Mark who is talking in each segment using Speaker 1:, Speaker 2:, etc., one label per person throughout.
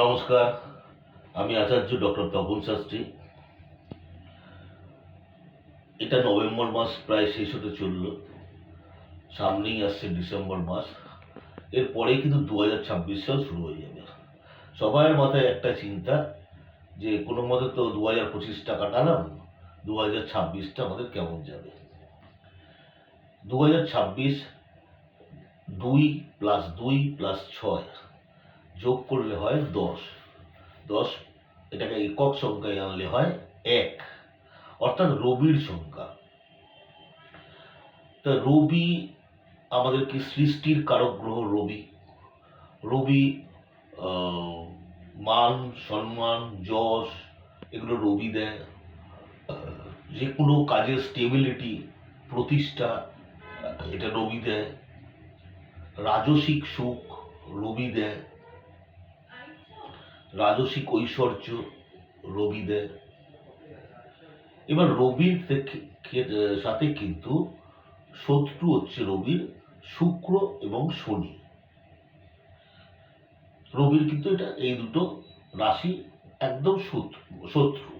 Speaker 1: নমস্কার, আমি আচার্য ডক্টর তপন শাস্ত্রী। এটা নভেম্বর মাস প্রায় শেষ হতে চলল, সামনেই আসছে ডিসেম্বর মাস। এরপরে কিন্তু দু হাজার ছাব্বিশ সাল শুরু হয়ে যাবে। সবার মাথায় একটা চিন্তা যে কোনো মতে তো দু হাজার পঁচিশটা কাটালাম দু হাজার ছাব্বিশটা আমাদের কেমন যাবে? দু হাজার ছাব্বিশ দুই প্লাস দুই প্লাস ছয় যোগ করলে হয় দশ। দশ, এটাকে একক সংখ্যায় আনলে হয় এক। অর্থাৎ রবির সংখ্যা। তা রবি আমাদেরকে সৃষ্টির কারক গ্রহ রবি। রবি মান, সম্মান, যশ, এগুলো রবি দেয়। যে কোনো কাজের স্টেবিলিটি প্রতিষ্ঠা, এটা রবি দেয়। রাজসিক সুখ রবি দেয়। রাজসিক ঐশ্বর্য রবি দেয় এবার রবির সাথে কিন্তু শত্রু হচ্ছে রবির শুক্র এবং শনি। রবির কিন্তু এটা এই দুটো রাশি একদম শত্রু।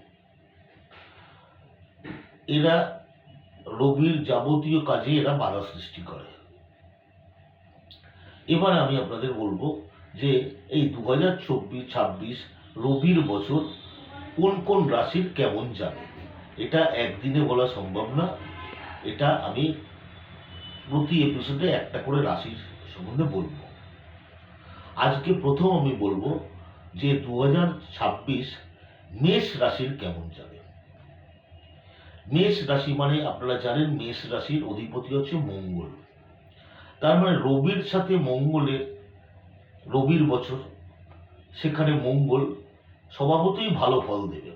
Speaker 1: এরা রবির যাবতীয় কাজে এরা বাধা সৃষ্টি করে। এবার আমি আপনাদের বলব যে এই দু হাজার চব্বিশ, ছাব্বিশ রবির বছর কোন কোন রাশির কেমন যাবে? এটা একদিনে বলা সম্ভব না। এটা আমি প্রতি এপিসোডে একটা করে রাশির সম্বন্ধে বলব। আজকে প্রথম আমি বলব যে দু হাজার ছাব্বিশ মেষ রাশির কেমন যাবে? মেষ রাশি মানে আপনারা জানেন মেষ রাশির অধিপতি হচ্ছে মঙ্গল। তার মানে রবির সাথে মঙ্গলের রবির বছর, সেখানে মঙ্গল, স্বভাবতই ভালো ফল দেবে।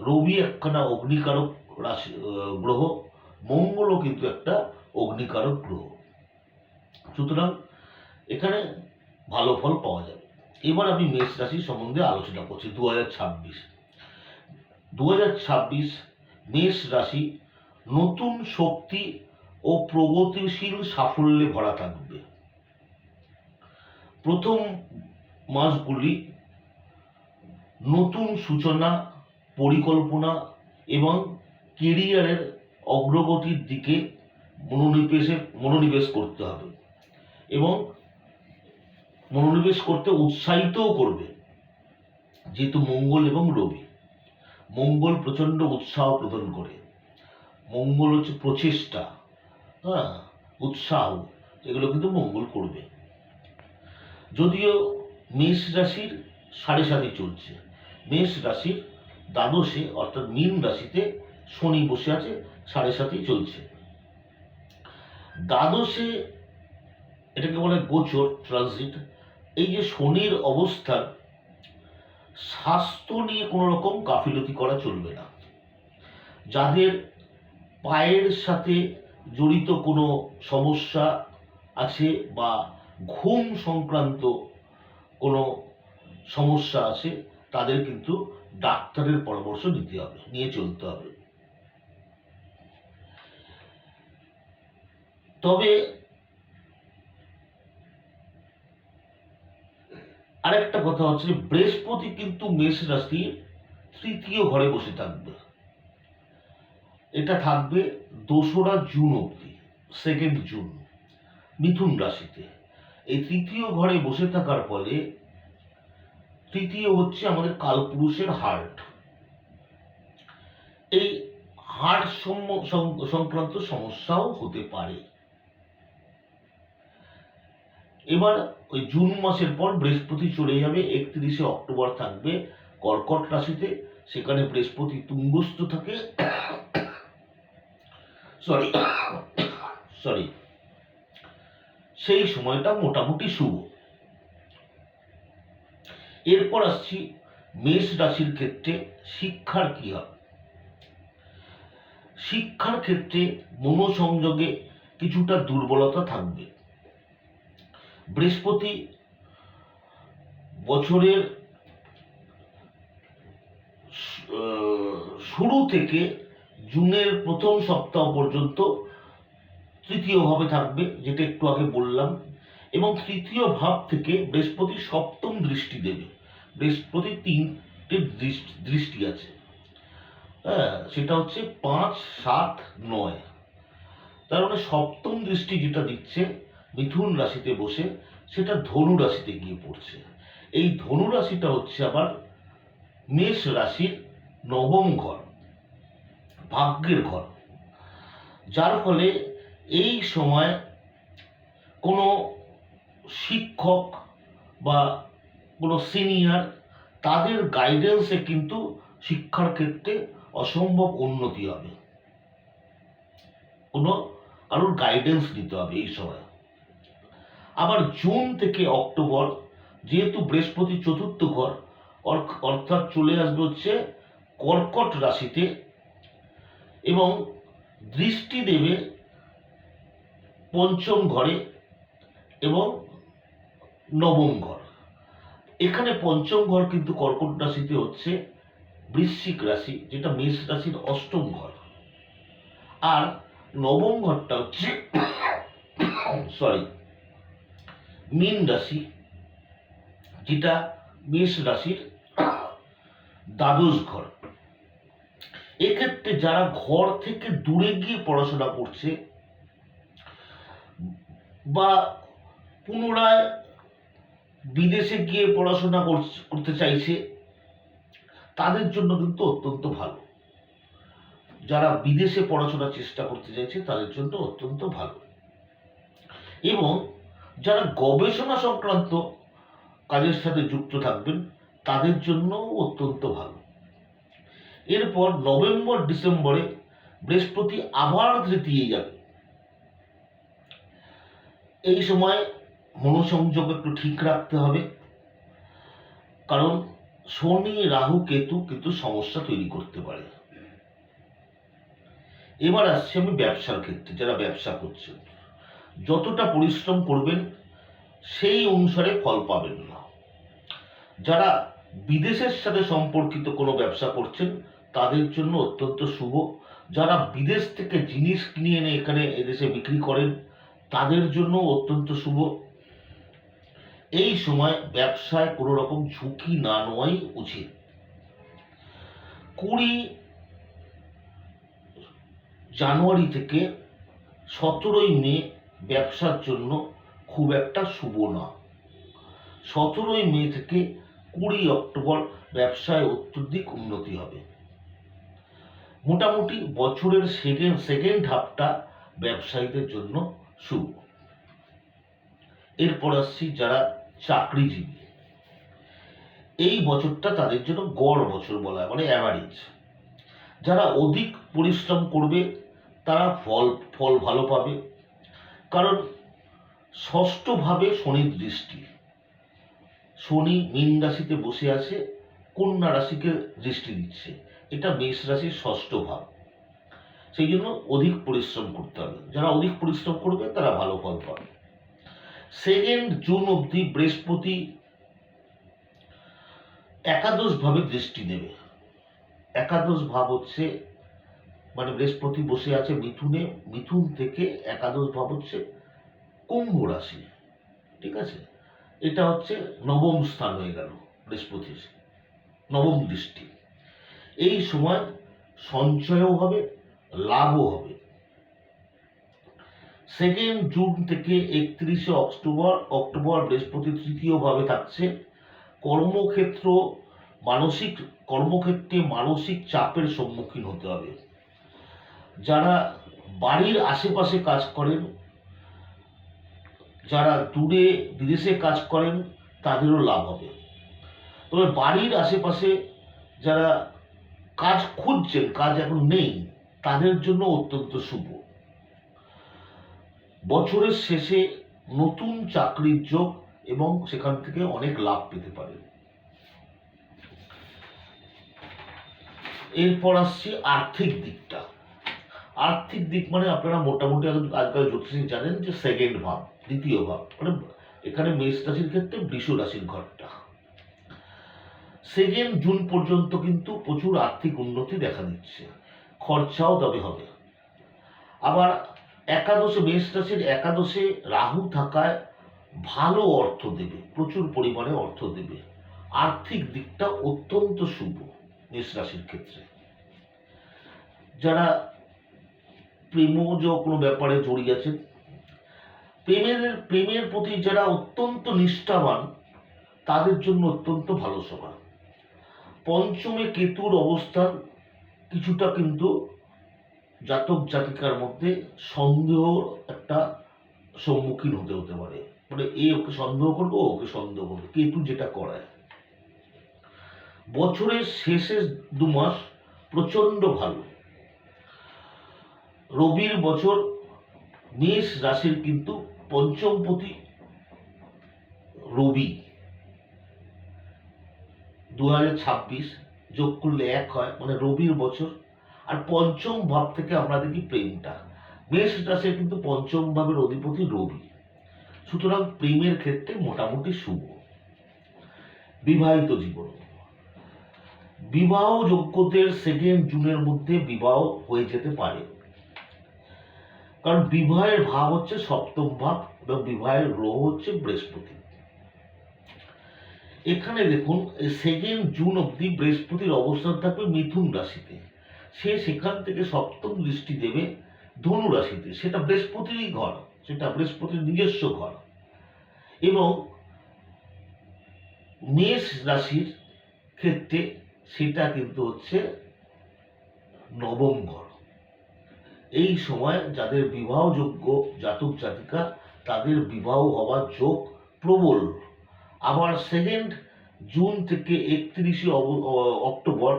Speaker 1: রবি একখানা অগ্নিকারক রাশি গ্রহ, মঙ্গলও কিন্তু একটা অগ্নিকারক গ্রহ। সুতরাং এখানে ভালো ফল পাওয়া যাবে। এবার আমি মেষ রাশি সম্বন্ধে আলোচনা করছি দু হাজার ছাব্বিশ। দু হাজার ছাব্বিশ মেষ রাশি নতুন শক্তি ও প্রগতিশীল সাফল্যে ভরা থাকবে। প্রথম মাসগুলি নতুন সূচনা, পরিকল্পনা এবং কেরিয়ারের অগ্রগতির দিকে মনোনিবেশে, মনোনিবেশ করতে হবে এবং মনোনিবেশ করতে উৎসাহিতও করবে। যেহেতু মঙ্গল এবং রবি, মঙ্গল প্রচণ্ড উৎসাহ প্রদান করে। মঙ্গল হচ্ছে প্রচেষ্টা হ্যাঁ উৎসাহ, এগুলো কিন্তু মঙ্গল করবে। যদিও মেষ রাশির সাড়ে সাথে চলছে। মেষ রাশির দ্বাদশে, অর্থাৎ মীন রাশিতে শনি বসে আছে, সাড়ে সাথেই চলছে। দ্বাদশে এটাকে বলে গোচর ট্রানজিট এই যে শনির অবস্থান, স্বাস্থ্য নিয়ে কোনো রকম গাফিলতি করা চলবে না। যাদের পায়ের সাথে জড়িত কোনো সমস্যা আছে বা ঘুম সংক্রান্ত কোনো সমস্যা আছে, তাদের কিন্তু ডাক্তারের পরামর্শ নিতে হবে, নিয়ে চলতে হবে। তবে আরেকটা কথা হচ্ছে, বৃহস্পতি কিন্তু মেষ রাশির তৃতীয় ঘরে বসে থাকবে। এটা থাকবে দোসরা জুন অবধি সেকেন্ড জুন, মিথুন রাশিতে। এই তৃতীয় ঘরে বসে থাকার ফলে তৃতীয় হচ্ছে আমাদের কালপুরুষের হার্ট এই হার্ট সংক্রান্ত সমস্যাও হতে পারে। এবার ওই জুন মাসের পর বৃহস্পতি চলে যাবে, একত্রিশে অক্টোবর থাকবে কর্কট রাশিতে, সেখানে বৃহস্পতি তুঙ্গস্থ থাকে। সরি সরি সেই সময়টা মোটামুটি শুভ। এরপর আসছি মেষ রাশির ক্ষেত্রে শিক্ষার কি হবে? শিক্ষার ক্ষেত্রে মনোসংযোগে কিছুটা দুর্বলতা থাকবে। বৃহস্পতি বছরের শুরু থেকে জুনের প্রথম সপ্তাহ পর্যন্ত তৃতীয়ভাবে থাকবে, যেটা একটু আগে বললাম। এবং তৃতীয় ভাব থেকে বৃহস্পতি সপ্তম দৃষ্টি দেবে। বৃহস্পতি তিনটে দৃষ্টি আছে। হ্যাঁ সেটা হচ্ছে পাঁচ, সাত, নয়। তার মানে সপ্তম দৃষ্টি যেটা দিচ্ছে, মিথুন রাশিতে বসে, সেটা ধনু রাশিতে গিয়ে পড়ছে। এই ধনু রাশিটা হচ্ছে আবার মেষ রাশির নবম ঘর, ভাগ্যের ঘর। যার ফলে এই সময় কোনো শিক্ষক বা কোনো সিনিয়র তাদের গাইডেন্সে কিন্তু শিক্ষার ক্ষেত্রে অসম্ভব উন্নতি হবে। কোনো কারোর গাইডেন্স নিতে হবে এই সময়। আবার জুন থেকে অক্টোবর যেহেতু বৃহস্পতি চতুর্থ ঘর অর্থাৎ চলে আসবে হচ্ছে কর্কট রাশিতে এবং দৃষ্টি দেবে পঞ্চম ঘরে এবং নবম ঘর। এখানে পঞ্চম ঘর কিন্তু কর্কট রাশিতে হচ্ছে বৃশ্চিক রাশি, যেটা মেষ রাশির অষ্টম ঘর। আর নবম ঘরটা হচ্ছে সরি মীন রাশি, যেটা মেষ রাশির দ্বাদশ ঘর। এক্ষেত্রে যারা ঘর থেকে দূরে গিয়ে পড়াশোনা করছে বা পুনরায় বিদেশে গিয়ে পড়াশোনা করতে চাইছে, তাদের জন্য কিন্তু অত্যন্ত ভালো। যারা বিদেশে পড়াশোনার চেষ্টা করতে চাইছে, তাদের জন্য অত্যন্ত ভালো। এবং যারা গবেষণা সংক্রান্ত কাজের সাথে যুক্ত থাকবেন, তাদের জন্য অত্যন্ত ভালো। এরপর নভেম্বর ডিসেম্বরে বৃহস্পতি আবার তৃতীয় যাবে। এই সময় মনোসংযোগ একটু ঠিক রাখতে হবে। কারণ শনি, রাহু, কেতু, কিন্তু সমস্যা তৈরি করতে পারে। এবার আসছে আমি ব্যবসার ক্ষেত্রে, যারা ব্যবসা করছেন। যতটা পরিশ্রম করবেন, সেই অনুসারে ফল পাবেন না। যারা বিদেশের সাথে সম্পর্কিত কোনো ব্যবসা করছেন, তাদের জন্য অত্যন্ত শুভ। যারা বিদেশ থেকে জিনিস কিনে এনে এখানে এদেশে বিক্রি করেন তাদের জন্য অত্যন্ত শুভ। এই সময় ব্যবসায় কোনো রকম ঝুঁকি না নেওয়াই উচিত। কুড়ি জানুয়ারি থেকে সতেরোই মে ব্যবসার জন্য খুব একটা শুভ না। সতেরোই মে থেকে কুড়ি অক্টোবর ব্যবসায় অত্যধিক উন্নতি হবে। মোটামুটি বছরের সেকেন্ড সেকেন্ড হাফটা ব্যবসায়ীদের জন্য শুভ এরপর আসছি যারা চাকরিজীবী। এই বছরটা তাদের জন্য গড় বছর বলা হয় মানে অ্যাভারেজ যারা অধিক পরিশ্রম করবে, তারা ফল ফল ভালো পাবে। কারণ ষষ্ঠভাবে শনির দৃষ্টি। শনি মীন রাশিতে বসে আছে, কন্যা রাশিকে দৃষ্টি দিচ্ছে। এটা মেষ রাশির ষষ্ঠ ভাব সেই জন্য অধিক পরিশ্রম করতে হবে। যারা অধিক পরিশ্রম করবে, তারা ভালো ফল পাবে। সেকেন্ড জুন অবধি বৃহস্পতি একাদশ ভাবে দৃষ্টি দেবে। একাদশ ভাব হচ্ছে মানে বৃহস্পতি বসে আছে মিথুনে, মিথুন থেকে একাদশ ভাব হচ্ছে কুম্ভ রাশি। ঠিক আছে? এটা হচ্ছে নবম স্থান হয়ে গেল বৃহস্পতির। নবম দৃষ্টি। এই সময় সঞ্চয়ও হবে লাভও হবে। সেকেন্ড জুন থেকে একত্রিশে অক্টোবর অক্টোবর বৃহস্পতি তৃতীয়ভাবে থাকছে। কর্মক্ষেত্র মানসিক, কর্মক্ষেত্রে মানসিক চাপের সম্মুখীন হতে হবে। যারা বাড়ির আশেপাশে কাজ করেন, যারা দূরে বিদেশে কাজ করেন, তাদেরও লাভ হবে। তবে বাড়ির আশেপাশে যারা কাজ খুঁজছেন, কাজ এখন নেই তাদের জন্য অত্যন্ত শুভ। বছরের শেষে নতুন চাকরির যোগ এবং সেখান থেকে অনেক লাভ পেতে পারেন। এরপর আসছি আর্থিক দিকটা। আর্থিক দিক মানে আপনারা মোটামুটি আজকাল জ্যোতিষী জানেন যে সেকেন্ড ভাব, দ্বিতীয় ভাব। মানে এখানে মেষ রাশির ক্ষেত্রে বৃষ রাশির ঘরটা। সেকেন্ড জুন পর্যন্ত কিন্তু প্রচুর আর্থিক উন্নতি দেখা দিচ্ছে। খরচাও তবে হবে। আবার একাদশে মেষ রাশির একাদশে রাহু থাকায় ভালো অর্থ দেবে, প্রচুর পরিমাণে অর্থ দেবে। আর্থিক দিকটা অত্যন্ত শুভ মেষ রাশির ক্ষেত্রে। যারা প্রেমজ কোনো ব্যাপারে জড়িয়ে আছেন, প্রেমের প্রেমের প্রতি যারা অত্যন্ত নিষ্ঠাবান, তাদের জন্য অত্যন্ত ভালো সময়। পঞ্চমে কেতুর অবস্থান কিছুটা কিন্তু জাতক জাতিকার মধ্যে সন্দেহ একটা সম্মুখীন হতে হতে পারে। মানে এ ওকে সন্দেহ করব ওকে সন্দেহ করবে, কেতু যেটা করায়। বছরের শেষের দু মাস প্রচণ্ড ভালো। রবির বছর মেষ রাশির কিন্তু পঞ্চম পঞ্চমপতি রবি। দু হাজার ছাব্বিশ যোগ করলে এক হয় মানে রবির বছর। আর পঞ্চম ভাব থেকে আমরা দেখি প্রেমটা। মেষ রাশির কিন্তু পঞ্চম ভাবের অধিপতি রবি। সুতরাং প্রেমের ক্ষেত্রে মোটামুটি শুভ। বিবাহিত জীবন। বিবাহ যোগ্যদের সেকেন্ড জুনের মধ্যে বিবাহ হয়ে যেতে পারে। কারণ বিবাহের ভাব হচ্ছে সপ্তম ভাব এবং বিবাহের গ্রহ হচ্ছে বৃহস্পতি। এখানে দেখুন সেকেন্ড জুন অবধি বৃহস্পতির অবস্থান থাকবে মিথুন রাশিতে। সে সেখান থেকে সপ্তম দৃষ্টি দেবে ধনু রাশিতে। সেটা বৃহস্পতিরই ঘর, সেটা বৃহস্পতির নিজস্ব ঘর। এবং মেষ রাশির ক্ষেত্রে সেটা কিন্তু হচ্ছে নবম ঘর। এই সময় যাদের বিবাহযোগ্য জাতক জাতিকা তাদের বিবাহ হওয়ার যোগ প্রবল। আবার সেকেন্ড জুন থেকে একত্রিশে অক্টোবর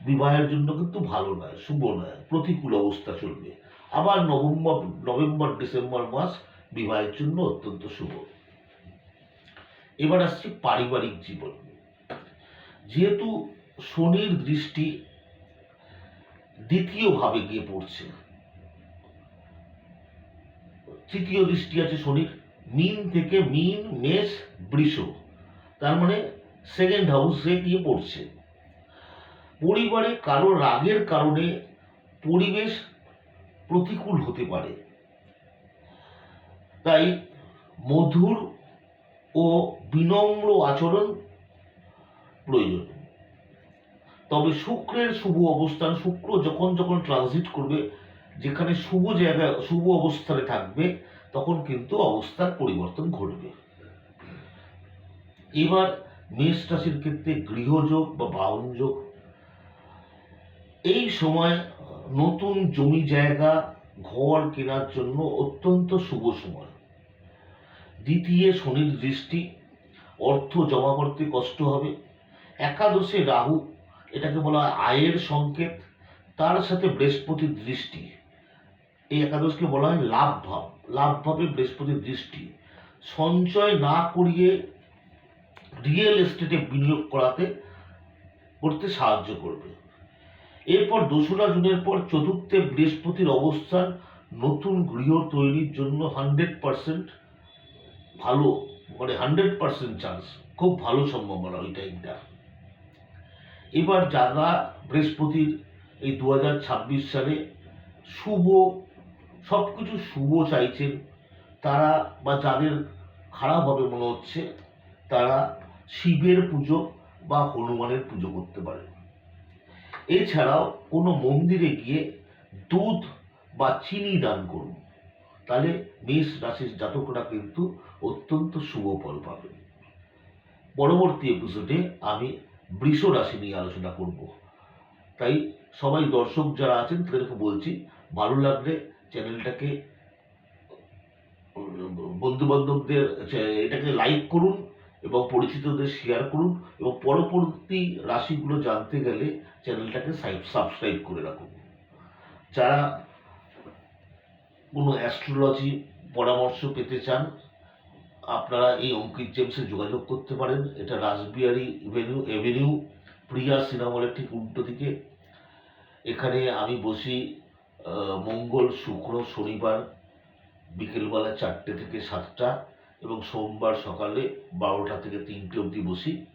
Speaker 1: বিবাহের জন্য কিন্তু ভালো নয়, শুভ নয়, প্রতিকূল অবস্থা চলবে। আবার নভেম্বর নভেম্বর, ডিসেম্বর মাস বিবাহের জন্য অত্যন্ত শুভ। এবার আসছে পারিবারিক জীবন। যেহেতু শনির দৃষ্টি দ্বিতীয় ভাবে গিয়ে পড়ছে, তৃতীয় দৃষ্টি আছে শনির, মিন থেকে মিন, মেষ, বৃষ। তার মানে সেকেন্ড হাউসে গিয়ে পড়ছে? পরিবারে কারও রাগের কারণে পরিবেশ প্রতিকূল হতে পারে। তাই মধুর ও বিনম্র আচরণ প্রয়োজন। তবে শুক্রের শুভ অবস্থান, শুক্র যখন যখন ট্রানজিট করবে, যেখানে শুভ জায়গায় শুভ অবস্থানে থাকবে, তখন কিন্তু অবস্থার পরিবর্তন ঘটবে। এবার মেষ রাশির ক্ষেত্রে গৃহযোগ বা বাহনযোগ। এই সময় নতুন জমি জায়গা, ঘর কেনার জন্য অত্যন্ত শুভ সময়। দ্বিতীয় শনির দৃষ্টি, অর্থ জমা করতে কষ্ট হবে। একাদশে রাহু, এটাকে বলা হয় আয়ের সংকেত। তার সাথে বৃহস্পতির দৃষ্টি, এই একাদশকে বলা হয় লাভ ভাব লাভ ভাবে বৃহস্পতির দৃষ্টি। সঞ্চয় না করিয়ে রিয়েল এস্টেটে বিনিয়োগ করাতে, করতে সাহায্য করবে। এরপর দোসরা জুনের পর চতুর্থে বৃহস্পতির অবস্থান, নতুন গৃহ তৈরির জন্য হান্ড্রেড পার্সেন্ট ভালো মানে হান্ড্রেড পার্সেন্ট চান্স খুব ভালো সম্ভাবনা ওই টাইমটা এবার যারা বৃহস্পতির এই দু হাজার ছাব্বিশ সালে শুভ সব কিছু শুভ চাইছেন, তারা বা যাদের খারাপ হবে মনে হচ্ছে, তারা শিবের পুজো বা হনুমানের পুজো করতে পারে। এছাড়াও কোনো মন্দিরে গিয়ে দুধ বা চিনি দান করুন। তাহলে মেষ রাশির জাতকরা কিন্তু অত্যন্ত শুভ ফল পাবে। পরবর্তী এপিসোডে আমি বৃষ রাশি নিয়ে আলোচনা করব। তাই সবাই দর্শক যারা আছেন, তাদেরকে বলছি, ভালো লাগলে চ্যানেলটাকে বন্ধু বান্ধবদের এটাকে লাইক করুন এবং পরিচিতদের শেয়ার করুন এবং পরবর্তী রাশিগুলো জানতে গেলে চ্যানেলটাকে সাবস্ক্রাইব করে রাখুন। যারা কোনো অ্যাস্ট্রোলজি পরামর্শ পেতে চান, আপনারা এই অঙ্কিত জেমসে যোগাযোগ করতে পারেন। এটা রাসবিহারি এভিনিউ এভিনিউ প্রিয়া সিনেমলের ঠিক উল্টো দিকে। এখানে আমি বসি মঙ্গল, শুক্র, শনিবার, বিকেলবেলা চারটে থেকে সাতটা। এবং সোমবার সকালে বারোটা থেকে তিনটে অবধি বসি।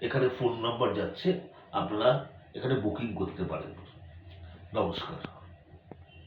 Speaker 1: এখানে ফোন নাম্বার যাচ্ছে, আপনারা এখানে বুকিং করতে পারেন। নমস্কার।